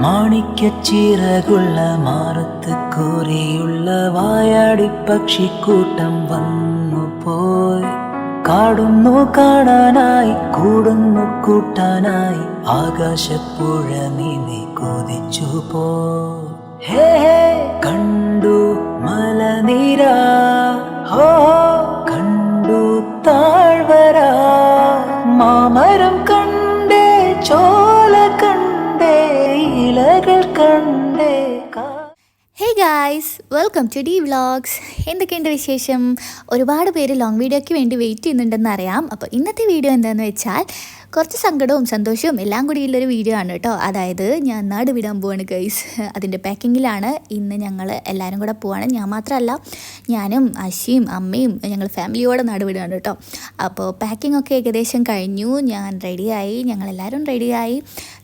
മാണിക്യച്ചിറകുള്ള മാറത്ത് കൂറിയുള്ള വായാടി പക്ഷിക്കൂട്ടം വന്നു പോയി. കാടുന്നു കാണാനായി കൂടുന്നു കൂട്ടാനായി ആകാശപ്പുഴ നീന്തി കൊതിച്ചു പോ. ഹേ കണ്ടു മലനിര. ഹോ കണ്ടു താഴ്വര. മാമരം കണ്ടേ ചോല guys welcome to the vlogs എന്തൊക്കെയുണ്ട് വിശേഷം? ഒരുപാട് പേര് ലോങ് വീഡിയോയ്ക്ക് വേണ്ടി വെയിറ്റ് ചെയ്യുന്നുണ്ടെന്ന് അറിയാം. അപ്പോൾ ഇന്നത്തെ വീഡിയോ എന്താണെന്ന് വെച്ചാൽ കുറച്ച് സങ്കടവും സന്തോഷവും എല്ലാം കൂടിയുള്ളൊരു വീഡിയോ ആണ് കേട്ടോ. അതായത് ഞാൻ നാട് വിടാൻ പോവാണ് ഗൈസ് അതിന്റെ പാക്കിങ്ങിലാണ് ഇന്ന് ഞങ്ങൾ എല്ലാവരും കൂടെ പോവാണ്. ഞാൻ മാത്രമല്ല ഞാനും അശിയും അമ്മയും ഞങ്ങൾ ഫാമിലിയോടെ നാട് വിടുകയാണ് കേട്ടോ. അപ്പോൾ പാക്കിംഗ് ഒക്കെ ഏകദേശം കഴിഞ്ഞു. ഞാൻ റെഡിയായി ഞങ്ങളെല്ലാവരും റെഡിയായി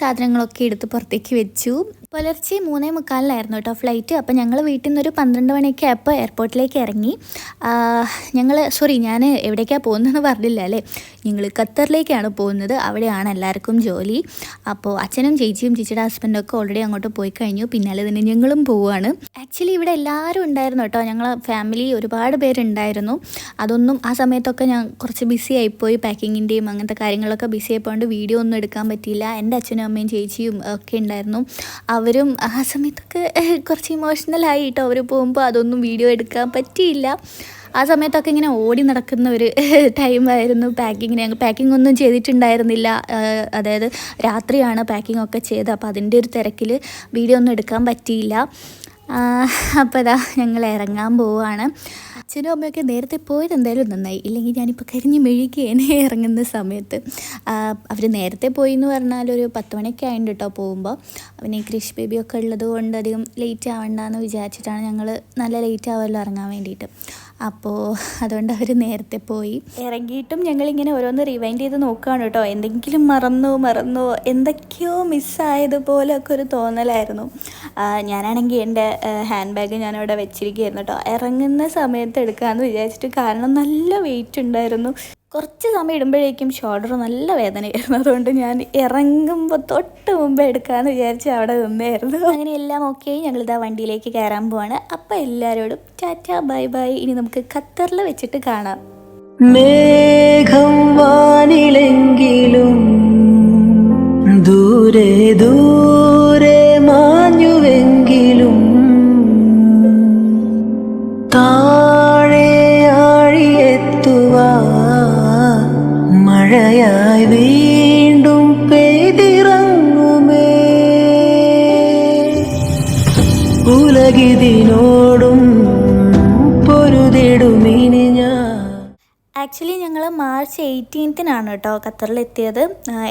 സാധനങ്ങളൊക്കെ എടുത്ത് പുറത്തേക്ക് വെച്ചു. പുലർച്ചെ മൂന്നേ മുക്കാലിലായിരുന്നു കേട്ടോ ഫ്ലൈറ്റ് അപ്പോൾ ഞങ്ങൾ വീട്ടിൽ നിന്നൊരു പന്ത്രണ്ട് മണിയൊക്കെ ആയപ്പോൾ എയർപോർട്ടിലേക്ക് ഇറങ്ങി. ഞങ്ങൾ സോറി ഞാൻ എവിടേക്കാണ് പോകുന്നതെന്ന് പറഞ്ഞില്ല അല്ലേ? ഞങ്ങൾ ഖത്തറിലേക്കാണ് പോകുന്നത്. അവിടെയാണ് എല്ലാവർക്കും ജോലി. അപ്പോൾ അച്ഛനും ചേച്ചിയും ചേച്ചിയുടെ ഹസ്ബൻഡും ഒക്കെ ഓൾറെഡി അങ്ങോട്ട് പോയി കഴിഞ്ഞു. പിന്നാലെ തന്നെ ഞങ്ങളും പോവുകയാണ് ആക്ച്വലി ഇവിടെ എല്ലാവരും ഉണ്ടായിരുന്നു കേട്ടോ. ഞങ്ങൾ ഫാമിലി ഒരുപാട് പേരുണ്ടായിരുന്നു. അതൊന്നും ആ സമയത്തൊക്കെ ഞാൻ കുറച്ച് ബിസി ആയിപ്പോയി. പാക്കിങ്ങിന്റെയും അങ്ങനത്തെ കാര്യങ്ങളൊക്കെ ബിസി ആയിപ്പോണ്ട് വീഡിയോ ഒന്നും എടുക്കാൻ പറ്റിയില്ല. എന്റെ അച്ഛനും അമ്മയും ചേച്ചിയും ഒക്കെ ഉണ്ടായിരുന്നു. അവരും ആ സമയത്തൊക്കെ കുറച്ച് ഇമോഷണലായി കേട്ടോ അവർ പോകുമ്പോൾ അതൊന്നും വീഡിയോ എടുക്കാൻ പറ്റിയില്ല. ആ സമയത്തൊക്കെ ഇങ്ങനെ ഓടി നടക്കുന്ന ഒരു ടൈമായിരുന്നു പാക്കിങ്ങിന് ഞങ്ങൾ പാക്കിംഗ് ഒന്നും ചെയ്തിട്ടുണ്ടായിരുന്നില്ല. അതായത് രാത്രിയാണ് പാക്കിംഗ് ഒക്കെ ചെയ്തത്. അപ്പോൾ അതിന്റെ ഒരു തിരക്കിൽ വീഡിയോ ഒന്നും എടുക്കാൻ പറ്റിയില്ല. അപ്പോൾ ഇതാ ഞങ്ങൾ ഇറങ്ങാൻ പോവുകയാണ് അച്ഛനും അമ്മയൊക്കെ നേരത്തെ പോയത് എന്തായാലും നന്നായി. ഇല്ലെങ്കിൽ ഞാനിപ്പോൾ കരിഞ്ഞ് മെഴുകിയേനെ ഇറങ്ങുന്ന സമയത്ത്. അവർ നേരത്തെ പോയി എന്ന് പറഞ്ഞാൽ ഒരു പത്ത് മണിയൊക്കെ ആയിട്ടുണ്ട് കേട്ടോ പോകുമ്പോൾ പിന്നെ കൃഷി ബേബിയൊക്കെ ഉള്ളത് കൊണ്ട് അധികം ലേറ്റ് ആവണ്ടെന്ന് വിചാരിച്ചിട്ടാണ് ഞങ്ങൾ നല്ല ലേറ്റ് ആവുമല്ലോ ഇറങ്ങാൻ വേണ്ടിയിട്ട് അപ്പോൾ അതുകൊണ്ട് അവർ നേരത്തെ പോയി. ഇറങ്ങിയിട്ടും ഞങ്ങളിങ്ങനെ ഓരോന്ന് റിവൈൻഡ് ചെയ്ത് നോക്കുകയാണ് കേട്ടോ എന്തെങ്കിലും മറന്നു മറന്നു എന്തൊക്കെയോ മിസ്സായതുപോലൊക്കെ ഒരു തോന്നലായിരുന്നു. ഞാനാണെങ്കിൽ എന്റെ ഹാൻഡ് ബാഗ് ഞാനവിടെ വെച്ചിരിക്കുകയായിരുന്നു കേട്ടോ ഇറങ്ങുന്ന സമയത്ത് എടുക്കാമെന്ന് വിചാരിച്ചിട്ട് കാരണം നല്ല വെയിറ്റ് ഉണ്ടായിരുന്നു. കുറച്ച് സമയം ഇടുമ്പോഴേക്കും ഷോൾഡർ നല്ല വേദനയായിരുന്നു. അതുകൊണ്ട് ഞാൻ ഇറങ്ങുമ്പോൾ തൊട്ട് മുമ്പ് എടുക്കാമെന്ന് വിചാരിച്ച് അവിടെ നിന്നായിരുന്നു. അങ്ങനെ എല്ലാം ഓക്കെ ഞങ്ങളിതാ വണ്ടിയിലേക്ക് കയറാൻ പോവാണ്. അപ്പം എല്ലാവരോടും ടാറ്റ ബൈ ബൈ. ഇനി നമുക്ക് ഖത്തറിൽ വെച്ചിട്ട് കാണാം. മേഘം വാനിലെങ്കിലും ദൂരെ ദൂരെ ആക്ച്വലി ഞങ്ങൾ മാർച്ച് എയ്റ്റീൻത്തിനാണ് കേട്ടോ ഖത്തറിലെത്തിയത്.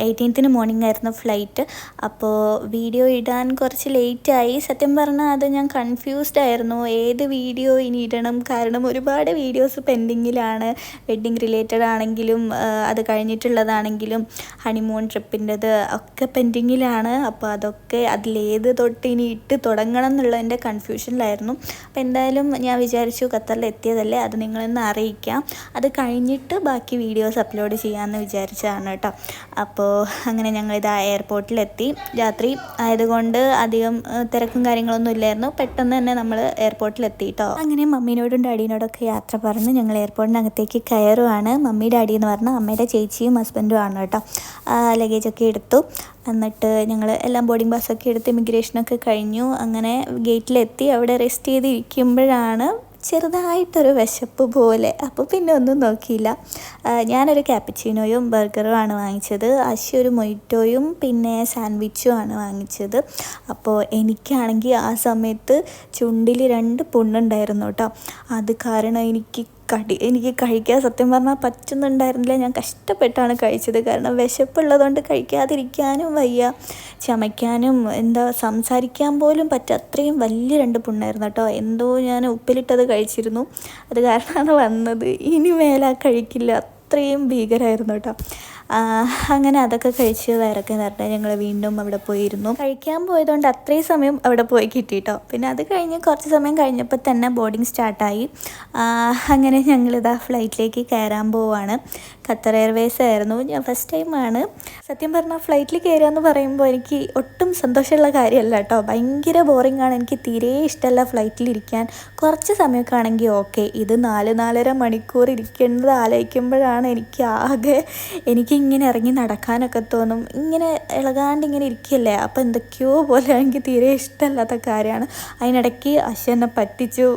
എയ്റ്റീൻത്തിന് മോർണിംഗ് ആയിരുന്നു ഫ്ലൈറ്റ് അപ്പോൾ വീഡിയോ ഇടാൻ കുറച്ച് ലേറ്റായി സത്യം പറഞ്ഞാൽ അത് ഞാൻ കൺഫ്യൂസ്ഡ് ആയിരുന്നു. ഏത് വീഡിയോ ഇനി ഇടണം? കാരണം ഒരുപാട് വീഡിയോസ് പെൻഡിങ്ങിലാണ് വെഡ്ഡിങ് റിലേറ്റഡ് ആണെങ്കിലും അത് കഴിഞ്ഞിട്ടുള്ളതാണെങ്കിലും ഹണിമൂൺ ട്രിപ്പിന്റെത് ഒക്കെ പെൻഡിങ്ങിലാണ് അപ്പോൾ അതൊക്കെ അതിലേത് തൊട്ട് ഇനി ഇട്ട് തുടങ്ങണം എന്നുള്ളതിന്റെ കൺഫ്യൂഷനിലായിരുന്നു അപ്പോൾ എന്തായാലും ഞാൻ വിചാരിച്ചു ഖത്തറിൽ എത്തിയതല്ലേ അത് നിങ്ങളെന്ന് അറിയിക്കാം. അത് കഴിഞ്ഞിട്ട് ബാക്കി വീഡിയോസ് അപ്ലോഡ് ചെയ്യാമെന്ന് വിചാരിച്ചതാണ് കേട്ടോ. അപ്പോൾ അങ്ങനെ ഞങ്ങളിത് എയർപോർട്ടിലെത്തി. രാത്രി ആയതുകൊണ്ട് അധികം തിരക്കും കാര്യങ്ങളൊന്നും ഇല്ലായിരുന്നു. പെട്ടെന്ന് തന്നെ നമ്മൾ എയർപോർട്ടിലെത്തി കേട്ടോ. അങ്ങനെ മമ്മീനോടും ഡാഡീനോടൊക്കെ യാത്ര പറഞ്ഞ് ഞങ്ങൾ എയർപോർട്ടിനകത്തേക്ക് കയറുവാണ്. മമ്മി ഡാഡി എന്ന് പറഞ്ഞാൽ അമ്മയുടെ ചേച്ചിയും ഹസ്ബൻഡും ആണ് കേട്ടോ. ലഗേജൊക്കെ എടുത്തു. എന്നിട്ട് ഞങ്ങൾ എല്ലാം ബോർഡിംഗ് ബസ്സൊക്കെ എടുത്ത് ഇമിഗ്രേഷനൊക്കെ കഴിഞ്ഞു. അങ്ങനെ ഗേറ്റിലെത്തി അവിടെ റെസ്റ്റ് ചെയ്തിരിക്കുമ്പോഴാണ് ചെറുതായിട്ടൊരു വിശപ്പ് പോലെ. അപ്പോൾ പിന്നെ ഒന്നും നോക്കിയില്ല. ഞാനൊരു ക്യാപ്പച്ചീനോയും ബർഗറും ആണ് വാങ്ങിച്ചത്. അശി ഒരു മൊയ്റ്റോയും പിന്നെ സാൻഡ്വിച്ചും ആണ് വാങ്ങിച്ചത്. അപ്പോൾ എനിക്കാണെങ്കിൽ ആ സമയത്ത് ചുണ്ടിൽ രണ്ട് പുണ്ണുണ്ടായിരുന്നു കേട്ടോ അത് കാരണം എനിക്ക് കടി എനിക്ക് കഴിക്കാൻ സത്യം പറഞ്ഞാൽ പറ്റുന്നുണ്ടായിരുന്നില്ല. ഞാൻ കഷ്ടപ്പെട്ടാണ് കഴിച്ചത്. കാരണം വിശപ്പുള്ളതുകൊണ്ട് കഴിക്കാതിരിക്കാനും വയ്യ. ചമയ്ക്കാനും എന്താ സംസാരിക്കാൻ പോലും പറ്റ അത്രയും വലിയ രണ്ട് പുണ്ണായിരുന്നു കേട്ടോ. എന്തോ ഞാൻ ഉപ്പിലിട്ടത് കഴിച്ചിരുന്നു. അത് കാരണമാണ് വന്നത്. ഇനി മേലാ കഴിക്കില്ല. അത്രയും ഭീകരമായിരുന്നു കേട്ടോ. അങ്ങനെ അതൊക്കെ കഴിച്ച് വയറൊക്കെ നിറഞ്ഞ് ഞങ്ങൾ വീണ്ടും അവിടെ പോയിരുന്നു. കഴിക്കാൻ പോയതുകൊണ്ട് അത്രയും സമയം അവിടെ പോയി കിട്ടിയിട്ടോ പിന്നെ അത് കഴിഞ്ഞ് കുറച്ച് സമയം കഴിഞ്ഞപ്പോൾ തന്നെ ബോർഡിങ് സ്റ്റാർട്ടായി അങ്ങനെ ഞങ്ങളിതാ ഫ്ലൈറ്റിലേക്ക് കയറാൻ പോവാണ്. ഖത്തർ എയർവേസ് ആയിരുന്നു. ഞാൻ ഫസ്റ്റ് ടൈമാണ് സത്യം പറഞ്ഞാൽ ഫ്ലൈറ്റിൽ കയറുക എന്ന് പറയുമ്പോൾ എനിക്ക് ഒട്ടും സന്തോഷമുള്ള കാര്യമല്ല കേട്ടോ. ഭയങ്കര ബോറിംഗ് ആണ്. എനിക്ക് തീരെ ഇഷ്ടമല്ല ഫ്ലൈറ്റിൽ ഇരിക്കാൻ. കുറച്ച് സമയമൊക്കെ ആണെങ്കിൽ ഓക്കെ ഇത് നാല് നാലര മണിക്കൂർ ഇരിക്കേണ്ടത് ആലോചിക്കുമ്പോഴാണ് എനിക്ക് ആകെ എനിക്ക് ഇങ്ങനെ ഇറങ്ങി നടക്കാനൊക്കെ തോന്നും. ഇങ്ങനെ ഇളകാണ്ട് ഇങ്ങനെ ഇരിക്കില്ലേ? അപ്പോൾ എന്തൊക്കെയോ പോലെ എനിക്ക് തീരെ ഇഷ്ടമല്ലാത്ത കാര്യമാണ്. അതിനിടയ്ക്ക് അശ്വ എന്നെ പറ്റിച്ചു.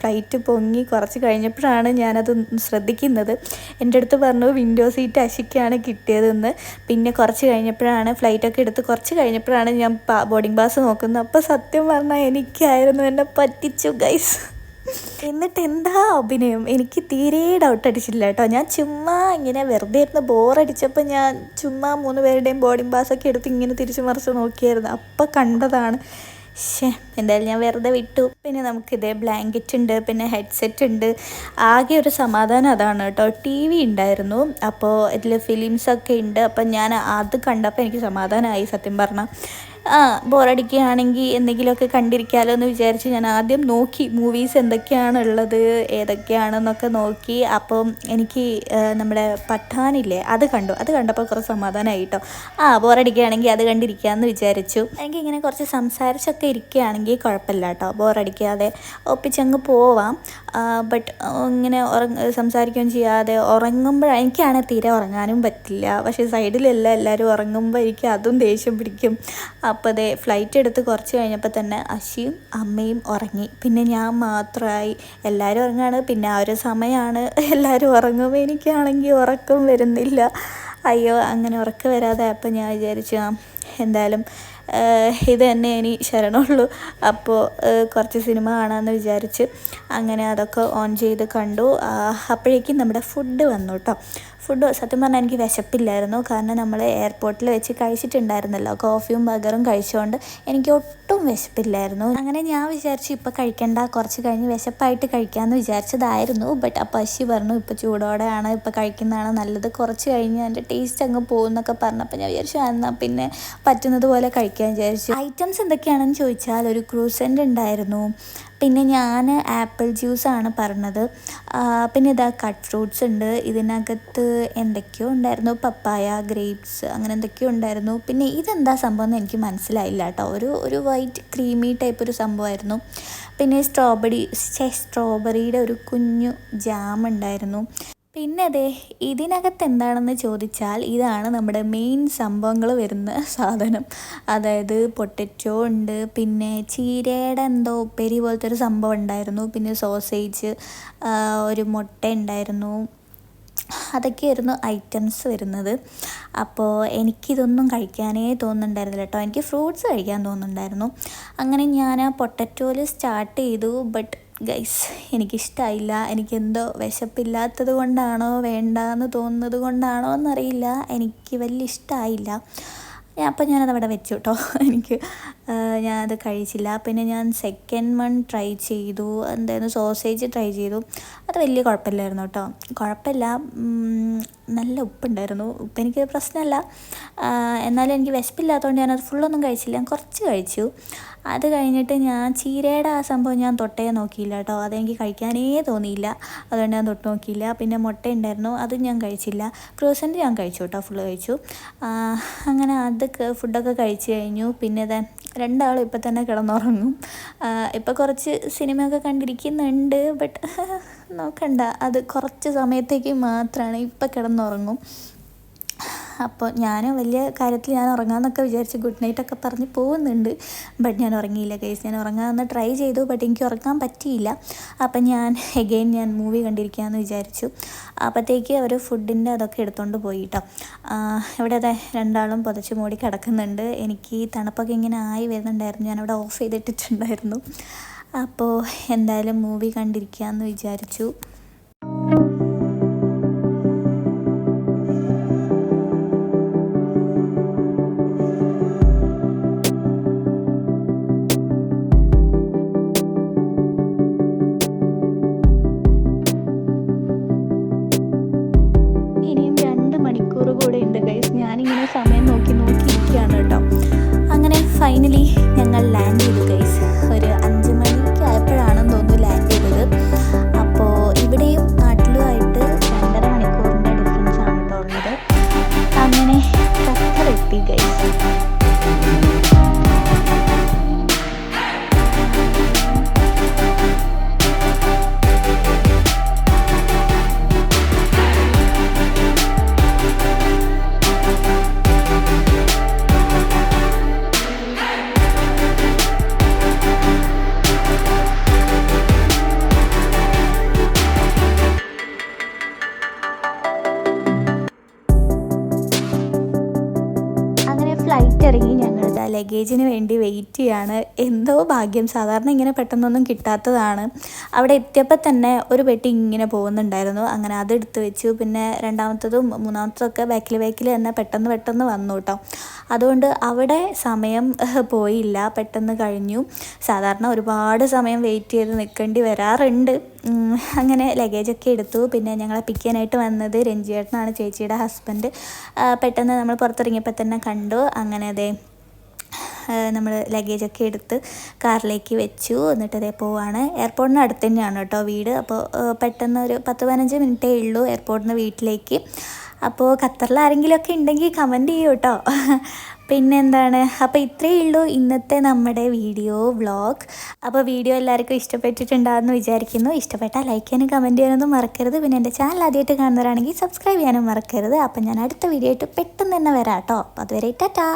ഫ്ലൈറ്റ് പൊങ്ങി കുറച്ച് കഴിഞ്ഞപ്പോഴാണ് ഞാനത് ശ്രദ്ധിക്കുന്നത്. എന്റെ അടുത്ത് പറഞ്ഞു വിൻഡോ സീറ്റ് അശിക്കാണ് കിട്ടിയതെന്ന്. പിന്നെ കുറച്ച് കഴിഞ്ഞപ്പോഴാണ് ഫ്ലൈറ്റൊക്കെ എടുത്ത് കുറച്ച് കഴിഞ്ഞപ്പോഴാണ് ഞാൻ ബോർഡിംഗ് പാസ് നോക്കുന്നത്. അപ്പോൾ സത്യം പറഞ്ഞാൽ എനിക്കായിരുന്നു എന്നെ പറ്റിച്ചു ഗൈസ്. എന്നിട്ട് എന്താ അഭിനയം? എനിക്ക് തീരെ ഡൗട്ട് അടിച്ചില്ല കേട്ടോ. ഞാൻ ചുമ്മാ ഇങ്ങനെ വെറുതെ ഇരുന്ന് ബോറടിച്ചപ്പോൾ ഞാൻ ചുമ്മാ മൂന്ന് പേരുടെയും ബോർഡിംഗ് പാസ്സൊക്കെ എടുത്ത് ഇങ്ങനെ തിരിച്ചു മറിച്ച് നോക്കിയായിരുന്നു. അപ്പം കണ്ടതാണ്. ശേ എന്തായാലും ഞാൻ വെറുതെ വിട്ടു. പിന്നെ നമുക്കിതേ ബ്ലാങ്കറ്റ് ഉണ്ട് പിന്നെ ഹെഡ്സെറ്റ് ഉണ്ട്. ആകെ ഒരു സമാധാനം അതാണ് കേട്ടോ. ടി വി ഉണ്ടായിരുന്നു. അപ്പോൾ ഇതിൽ ഫിലിംസൊക്കെ ഉണ്ട്. അപ്പം ഞാൻ അത് കണ്ടപ്പോൾ എനിക്ക് സമാധാനമായി സത്യം പറഞ്ഞാൽ ബോറടിക്കുകയാണെങ്കിൽ എന്തെങ്കിലുമൊക്കെ കണ്ടിരിക്കാമല്ലോ എന്ന് വിചാരിച്ച് ഞാൻ ആദ്യം നോക്കി മൂവീസ് എന്തൊക്കെയാണുള്ളത് ഏതൊക്കെയാണെന്നൊക്കെ നോക്കി. അപ്പം എനിക്ക് നമ്മുടെ പട്ടാനില്ലേ അത് കണ്ടു. അത് കണ്ടപ്പോൾ കുറച്ച് സമാധാനമായി കേട്ടോ. ആ ബോറടിക്കുകയാണെങ്കിൽ അത് കണ്ടിരിക്കാമെന്ന് വിചാരിച്ചു. എനിക്ക് ഇങ്ങനെ കുറച്ച് സംസാരിച്ചൊക്കെ ഇരിക്കുകയാണെങ്കിൽ കുഴപ്പമില്ല കേട്ടോ. ബോറടിക്കാതെ ഒപ്പിച്ചങ്ങ് പോവാം. ബട്ട് ഇങ്ങനെ ഉറങ്ങ സംസാരിക്കുകയും ചെയ്യാതെ ഉറങ്ങുമ്പോഴാണ് എനിക്കാണെങ്കിൽ തീരെ ഉറങ്ങാനും പറ്റില്ല. പക്ഷേ സൈഡിലല്ല എല്ലാവരും ഉറങ്ങുമ്പോൾ എനിക്ക് അതും ദേഷ്യം പിടിക്കും. അപ്പോൾ അതെ ഫ്ലൈറ്റ് എടുത്ത് കുറച്ച് കഴിഞ്ഞപ്പോൾ തന്നെ അശിയും അമ്മയും ഉറങ്ങി. പിന്നെ ഞാൻ മാത്രമായി എല്ലാവരും ഉറങ്ങാണ്. പിന്നെ ആ ഒരു സമയമാണ് എല്ലാവരും ഉറങ്ങുമ്പോൾ എനിക്കാണെങ്കിൽ ഉറക്കം വരുന്നില്ല. അയ്യോ അങ്ങനെ ഉറക്കം അപ്പോൾ ഞാൻ വിചാരിച്ചു എന്തായാലും ഇത് തന്നെ ഇനി ശരണമുള്ളൂ അപ്പോൾ കുറച്ച് സിനിമ കാണാമെന്ന് വിചാരിച്ച് അങ്ങനെ അതൊക്കെ ഓൺ ചെയ്ത് കണ്ടു. അപ്പോഴേക്കും നമ്മുടെ ഫുഡ് വന്നു കേട്ടോ ഫുഡ് സത്യം പറഞ്ഞാൽ എനിക്ക് വിശപ്പില്ലായിരുന്നു. കാരണം നമ്മൾ എയർപോർട്ടിൽ വെച്ച് കഴിച്ചിട്ടുണ്ടായിരുന്നല്ലോ. കോഫിയും ബർഗറും കഴിച്ചുകൊണ്ട് എനിക്ക് ഒട്ടും വിശപ്പില്ലായിരുന്നു. അങ്ങനെ ഞാൻ വിചാരിച്ചു ഇപ്പോൾ കഴിക്കേണ്ട. കുറച്ച് കഴിഞ്ഞ് വിശപ്പായിട്ട് കഴിക്കാമെന്ന് വിചാരിച്ചതായിരുന്നു. ബട്ട് ആ പശി പറഞ്ഞു ഇപ്പോൾ ചൂടോടെയാണ്. ഇപ്പോൾ കഴിക്കുന്നതാണ് നല്ലത്. കുറച്ച് കഴിഞ്ഞ് അതിന്റെ ടേസ്റ്റ് അങ്ങ് പോകുന്നൊക്കെ പറഞ്ഞപ്പോൾ ഞാൻ വിചാരിച്ചു "ആ, എന്നാൽ പിന്നെ പറ്റുന്നത് പോലെ കഴിക്കാൻ വിചാരിച്ചു. ഐറ്റംസ് എന്തൊക്കെയാണെന്ന് ചോദിച്ചാൽ ഒരു ക്രൂസന്റ് ഉണ്ടായിരുന്നു. പിന്നെ ഞാൻ ആപ്പിൾ ജ്യൂസാണ് പറഞ്ഞത്. പിന്നെ ഇതാ കട്ട് ഫ്രൂട്ട്സ് ഉണ്ട്. ഇതിനകത്ത് എന്തൊക്കെയോ ഉണ്ടായിരുന്നു. പപ്പായ ഗ്രേപ്സ് അങ്ങനെ എന്തൊക്കെയോ ഉണ്ടായിരുന്നു. പിന്നെ ഇതെന്താ സംഭവം എന്ന് എനിക്ക് മനസ്സിലായില്ല കേട്ടോ. ഒരു ഒരു വൈറ്റ് ക്രീമി ടൈപ്പ് ഒരു സംഭവമായിരുന്നു. പിന്നെ സ്ട്രോബെറി സ്ട്രോബെറിയുടെ ഒരു കുഞ്ഞു ജാം ഉണ്ടായിരുന്നു. പിന്നെ അതെ ഇതിനകത്ത് എന്താണെന്ന് ചോദിച്ചാൽ ഇതാണ് നമ്മുടെ മെയിൻ സംഭവങ്ങൾ വരുന്ന സാധനം. അതായത് പൊട്ടറ്റോ ഉണ്ട് പിന്നെ ചീരയുടെ എന്തോ ഉപ്പേരി പോലത്തെ ഒരു സംഭവം ഉണ്ടായിരുന്നു. പിന്നെ സോസേജ് ഒരു മുട്ട ഉണ്ടായിരുന്നു. അതൊക്കെയായിരുന്നു ഐറ്റംസ് വരുന്നത്. അപ്പോൾ എനിക്കിതൊന്നും കഴിക്കാനേ തോന്നുന്നുണ്ടായിരുന്നില്ല കേട്ടോ. എനിക്ക് ഫ്രൂട്ട്സ് കഴിക്കാൻ തോന്നുന്നുണ്ടായിരുന്നു. അങ്ങനെ ഞാൻ ആ പൊട്ടറ്റോയിൽ സ്റ്റാർട്ട് ചെയ്തു. ബട്ട് ഗൈസ് എനിക്കിഷ്ടമായില്ല എനിക്കെന്തോ വിശപ്പില്ലാത്തത് കൊണ്ടാണോ വേണ്ടാന്ന് തോന്നുന്നത് കൊണ്ടാണോ എന്നറിയില്ല. എനിക്ക് വലിയ ഇഷ്ടമായില്ല അപ്പം ഞാനത് അവിടെ വെച്ചു കേട്ടോ എനിക്ക് ഞാനത് കഴിച്ചില്ല. പിന്നെ ഞാൻ സെക്കൻഡ് വൺ ട്രൈ ചെയ്തു. എന്തായിരുന്നു? സോസേജ് ട്രൈ ചെയ്തു. അത് വലിയ കുഴപ്പമില്ലായിരുന്നു കേട്ടോ. കുഴപ്പമില്ല. നല്ല ഉപ്പുണ്ടായിരുന്നു. ഉപ്പ് എനിക്ക് പ്രശ്നമല്ല എന്നാലും എനിക്ക് വിശപ്പില്ലാത്തതുകൊണ്ട് ഞാനത് ഫുള്ളൊന്നും കഴിച്ചില്ല. ഞാൻ കുറച്ച് കഴിച്ചു. അത് കഴിഞ്ഞിട്ട് ഞാൻ ചീരയുടെ ആ സംഭവം ഞാൻ തൊട്ടേ നോക്കിയില്ല കേട്ടോ. അതെനിക്ക് കഴിക്കാനേ തോന്നിയില്ല. അതുകൊണ്ട് ഞാൻ തൊട്ട് നോക്കിയില്ല. പിന്നെ മുട്ട ഉണ്ടായിരുന്നു അതും ഞാൻ കഴിച്ചില്ല. ക്രോസന്റ് ഞാൻ കഴിച്ചു കേട്ടോ. ഫുള്ള് കഴിച്ചു. അങ്ങനെ അതൊക്കെ ഫുഡൊക്കെ കഴിച്ചു കഴിഞ്ഞു. പിന്നെ ഇതാ രണ്ടാളും ഇപ്പം തന്നെ കിടന്നുറങ്ങും ഇപ്പം കുറച്ച് സിനിമയൊക്കെ കണ്ടിരിക്കുന്നുണ്ട്. ബട്ട് നോക്കണ്ട. അത് കുറച്ച് സമയത്തേക്ക് മാത്രമാണ് ഇപ്പം കിടന്നുറങ്ങും. അപ്പോൾ ഞാൻ വലിയ കാര്യത്തിൽ ഞാൻ ഉറങ്ങാമെന്നൊക്കെ വിചാരിച്ച് ഗുഡ് നൈറ്റ് ഒക്കെ പറഞ്ഞ് പോകുന്നുണ്ട്. ബട്ട് ഞാൻ ഉറങ്ങിയില്ല കേസ് ഞാൻ ഉറങ്ങാമെന്ന് ട്രൈ ചെയ്തു. ബട്ട് എനിക്ക് ഉറങ്ങാൻ പറ്റിയില്ല. അപ്പം ഞാൻ എഗെയിൻ ഞാൻ മൂവി കണ്ടിരിക്കാമെന്ന് വിചാരിച്ചു. അപ്പോഴത്തേക്ക് അവർ ഫുഡിന്റെ അതൊക്കെ എടുത്തുകൊണ്ട് പോയി കേട്ടോ ഇവിടെ അതെ രണ്ടാളും പുതച്ച് മൂടി കിടക്കുന്നുണ്ട്. എനിക്ക് തണുപ്പൊക്കെ ഇങ്ങനെ ആയി വരുന്നുണ്ടായിരുന്നു. ഞാനവിടെ ഓഫ് ചെയ്തിട്ടിട്ടുണ്ടായിരുന്നു. അപ്പോൾ എന്തായാലും മൂവി കണ്ടിരിക്കാമെന്ന് വിചാരിച്ചു. ഞാനിങ്ങനെ സമയം നോക്കി നോക്കി ഇരിക്കുകയാണ് കേട്ടോ. അങ്ങനെ ഫൈനലി ഞങ്ങൾ ലാൻഡ് ചെയ്തു. ലഗേജിന് വേണ്ടി വെയിറ്റ് ചെയ്യാണ്. എന്തോ ഭാഗ്യം. സാധാരണ ഇങ്ങനെ പെട്ടെന്നൊന്നും കിട്ടാത്തതാണ്. അവിടെ എത്തിയപ്പോൾ തന്നെ ഒരു പെട്ടി ഇങ്ങനെ പോകുന്നുണ്ടായിരുന്നു. അങ്ങനെ അതെടുത്ത് വെച്ചു. പിന്നെ രണ്ടാമത്തതും മൂന്നാമത്തതും ഒക്കെ ബാക്കിൽ ബാക്കിൽ തന്നെ പെട്ടെന്ന് പെട്ടെന്ന് വന്നു കേട്ടോ. അതുകൊണ്ട് അവിടെ സമയം പോയില്ല. പെട്ടെന്ന് കഴിഞ്ഞു. സാധാരണ ഒരുപാട് സമയം വെയിറ്റ് ചെയ്ത് നിൽക്കേണ്ടി വരാറുണ്ട്. അങ്ങനെ ലഗേജൊക്കെ എടുത്തു. പിന്നെ ഞങ്ങളെ പിക്ക് ചെയ്യാനായിട്ട് വന്നത് രഞ്ജിയേട്ടനാണ് ചേച്ചിയുടെ ഹസ്ബൻഡ് പെട്ടെന്ന് നമ്മൾ പുറത്തിറങ്ങിയപ്പോൾ തന്നെ കണ്ടു. അങ്ങനെ അതെ നമ്മൾ ലഗേജൊക്കെ എടുത്ത് കാറിലേക്ക് വെച്ചു. എന്നിട്ട് അതേ പോവാണ്. എയർപോർട്ടിന് അടുത്ത് തന്നെയാണ് കേട്ടോ വീട്. അപ്പോൾ പെട്ടെന്ന് ഒരു പത്ത് പതിനഞ്ച് മിനിറ്റേ ഉള്ളൂ എയർപോർട്ടിൽ നിന്ന് വീട്ടിലേക്ക്. അപ്പോൾ ഖത്തറിൽ ആരെങ്കിലുമൊക്കെ ഉണ്ടെങ്കിൽ കമന്റ് ചെയ്യൂ കേട്ടോ. പിന്നെ എന്താണ്? അപ്പോൾ ഇത്രയേ ഉള്ളൂ ഇന്നത്തെ നമ്മുടെ വീഡിയോ വ്ളോഗ് അപ്പോൾ വീഡിയോ എല്ലാവർക്കും ഇഷ്ടപ്പെട്ടിട്ടുണ്ടാകുമെന്ന് വിചാരിക്കുന്നു. ഇഷ്ടപ്പെട്ടാൽ ലൈക്ക് ചെയ്യാനും കമന്റ് ചെയ്യാനൊന്നും മറക്കരുത്. പിന്നെ എന്റെ ചാനൽ ആദ്യമായിട്ട് കാണുന്നവരാണെങ്കിൽ സബ്സ്ക്രൈബ് ചെയ്യാനും മറക്കരുത്. അപ്പം ഞാൻ അടുത്ത വീഡിയോ ആയിട്ട് പെട്ടെന്ന് തന്നെ വരാം കേട്ടോ. അപ്പോൾ അതുവരെ ടാറ്റാ.